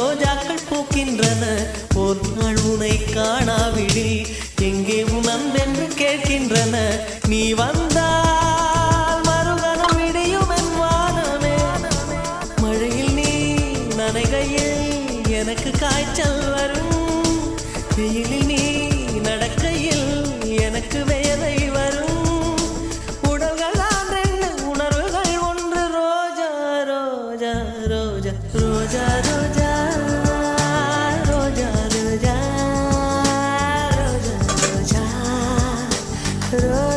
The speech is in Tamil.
ரோஜாக்கள் பூக்கின்றன. ஒரு நாள் உனை காணாவிடி எங்கே உணர்ந்தென்று கேட்கின்றன. நீ வந்தால் மறுகணம் இடியும் என் வானமே. எனக்கு காய்ச்சல் வரும். வெயிலில் நீ நடக்கையில் எனக்கு வேலை வரும். உடல்கள் உணர்வுகள் ஒன்று. ரோஜா ரோஜா ரோஜா ரோஜா ரோஜா. love.